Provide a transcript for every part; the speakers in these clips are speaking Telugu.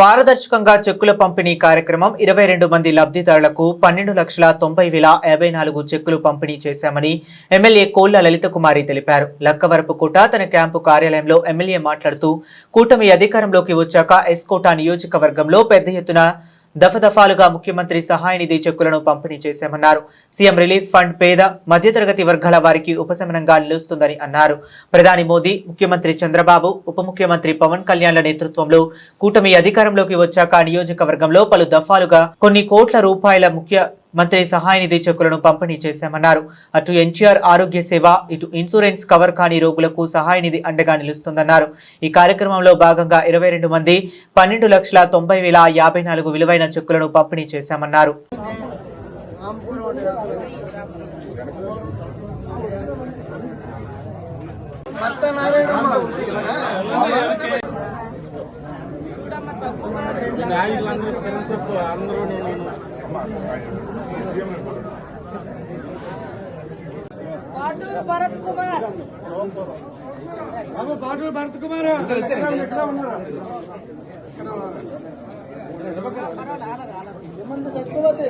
పారదర్శకంగా చెక్కుల పంపిణీ కార్యక్రమం ఇరవై రెండు మంది లబ్ధిదారులకు పన్నెండు లక్షల తొంభై వేల యాభై నాలుగు చెక్కులు పంపిణీ చేశామని ఎమ్మెల్యే కోళ్ళ లలిత కుమారి తెలిపారు లక్కవరపుకోట తన క్యాంపు కార్యాలయంలో ఎమ్మెల్యే మాట్లాడుతూ కూటమి అధికారంలోకి వచ్చాక ఎస్కోట నియోజకవర్గంలో పెద్ద ఎత్తున దఫదఫాలుగా ముఖ్యమంత్రి సహాయ నిధి చెక్కులను పంపిణీ చేశామన్నారు. సీఎం రిలీఫ్ ఫండ్ పేద మధ్యతరగతి వర్గాల వారికి ఉపశమనంగా నిలుస్తుందని అన్నారు. ప్రధాని మోదీ ముఖ్యమంత్రి చంద్రబాబు ఉప ముఖ్యమంత్రి పవన్ కళ్యాణ్ల నేతృత్వంలో కూటమి అధికారంలోకి వచ్చాక నియోజకవర్గంలో పలు దఫాలుగా కొన్ని కోట్ల రూపాయల ముఖ్య మంత్రి సహాయ నిధి చెక్కులను పంపిణీ చేశామన్నారు. అటు ఎన్టీఆర్ ఆరోగ్య సేవ ఇటు ఇన్సూరెన్స్ కవర్ కాని రోగులకు సహాయ నిధి అండగా నిలుస్తుందన్నారు. ఈ కార్యక్రమంలో భాగంగా ఇరవై రెండు మంది పన్నెండు లక్షల తొంభై వేల యాభై నాలుగు విలువైన చెక్కులను పంపిణీ చేశామన్నారు. పాటూరు భరత్ కుమార్ బాబు పాటూరు భరత్ కుమార్ ఏమంది సత్యవతి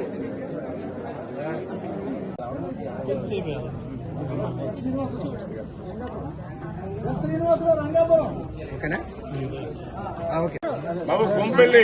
శ్రీనివాసరావు రంగాపురం బాబు కొంపెల్లి